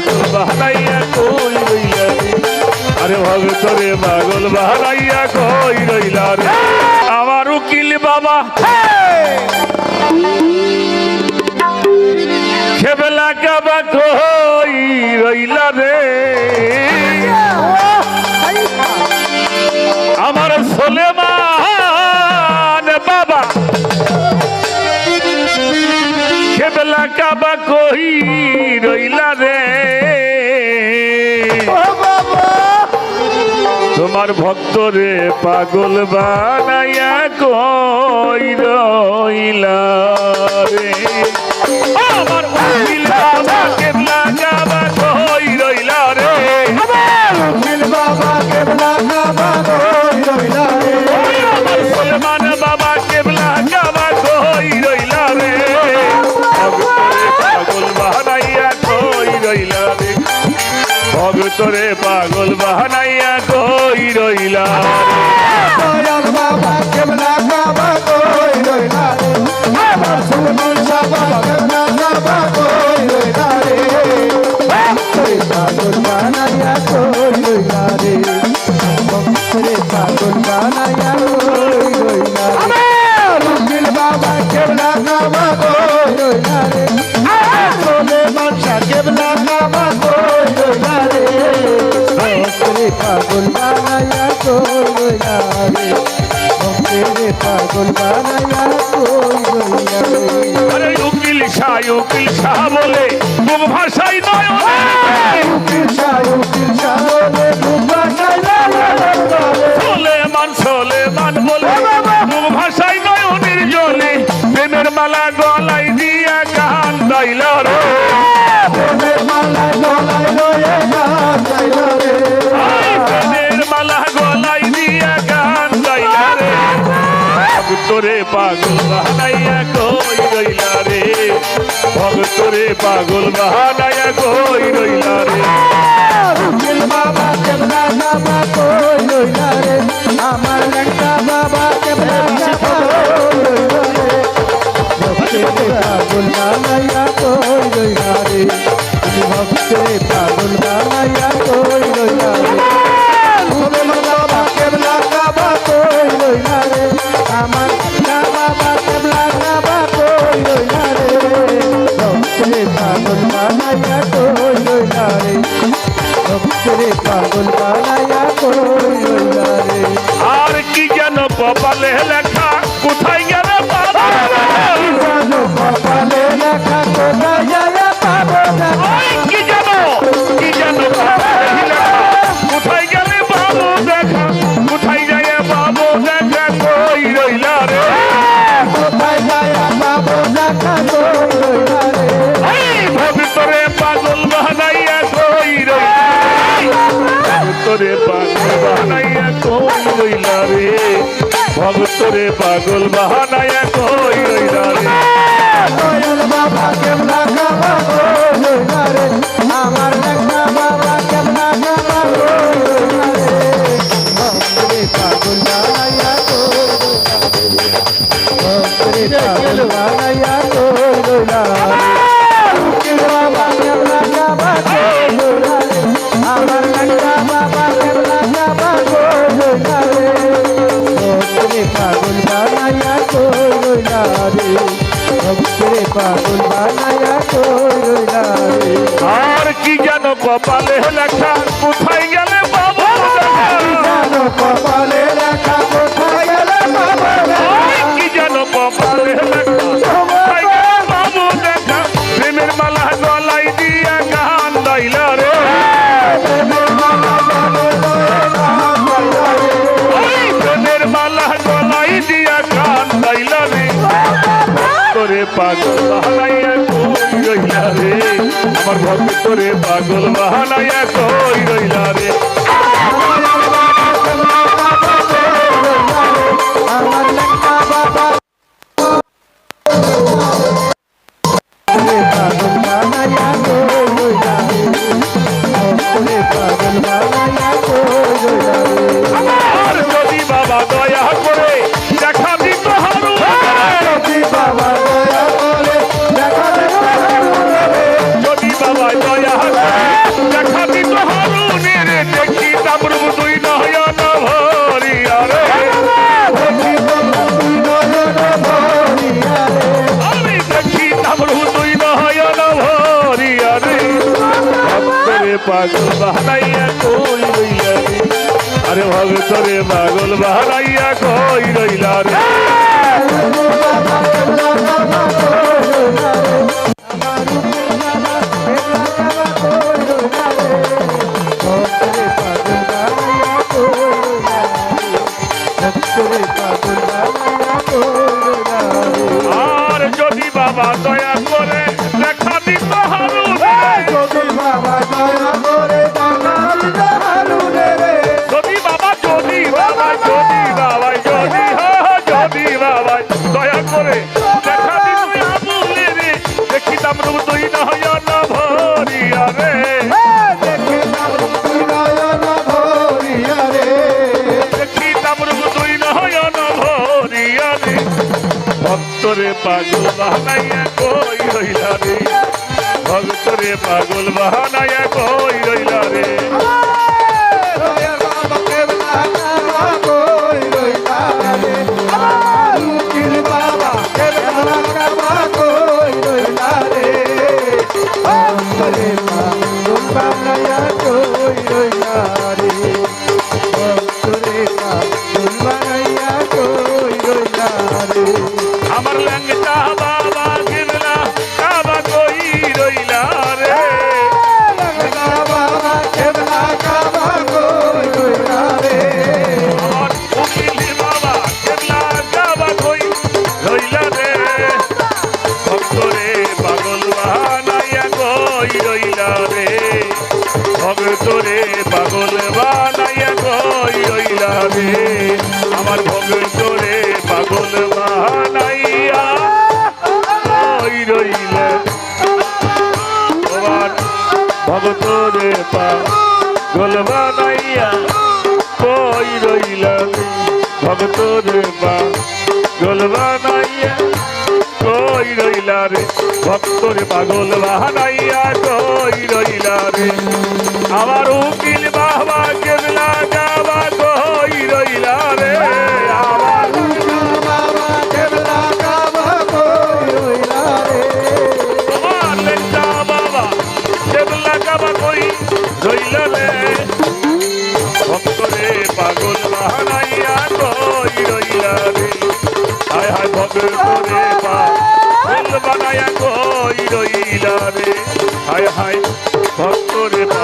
পাগল বাহানাইয়া কই রইলা রে আরে ভক্তরে পাগল বাহানাইয়া কই রইলা রে আমার উকিল বাবা খেবেলা কাবা কই রইলা রে আমার সোলেমান বাবা খেবেলা কাবা কই তোমার ভক্ত রে পাগল বানাইয়া কই রইলা রে? আমার উকিল বাবা কেবলা কাবা কই রইলা রে? ওই আমার সলমান বাবা কেবলা কাবা কই রইলা রে? পাগল বানাইয়া কই রইলা রে? ভক্তরে পাগল বানাইয়া পাগল বানায়া বাহানাইয়া কই রইলা রে? ভক্তরে পাগল বাহানাইয়া কই রইলা রে? বাবা কেবলা বাবা কই লইলা রে? আমার লেঙ্কা বাবা কই লইলা রে? ভক্তে পাগল বানাইয়া কই রে? ভক্তে লইলা রে? ভক্তরে পাগল বানায়া কই রে আর কি জানো কপালে লেখা বানাইয়া কই রইলা রে? ভক্তরে পাগল বানাইয়া কই রে? বাবা কেমনা বানায়া কই লইলা রে ভক্তরে পাগল বানায়া কই লইলা রে আর কি যেন কপালে লেখা কোথায় গেলে বাবা? জানো কপালে পাগল বাহানাইয়া কই রইলা রে? আমার পাগল বাহানাইয়া কই রইলা রে? পাগল বাহানাইয়া কই রইলা রে? আরে ভক্তরে পাগল বাহানাইয়া কই রইলা রে? আর যদি বাবা দয়া করে দেখা দিত পাগল বাহানাইয়া কই হইলা রে? ভক্তরে পাগল বাহানাইয়া পাগল বানাইয়া কই রইলা রে ভক্তরে পাগল বানাইয়া কই রইলা রে ভক্তরে পাগল বাহানাইয়া কই রইলা রে আমার উকিল বাবা কেবলা যাবা কই রইলা রে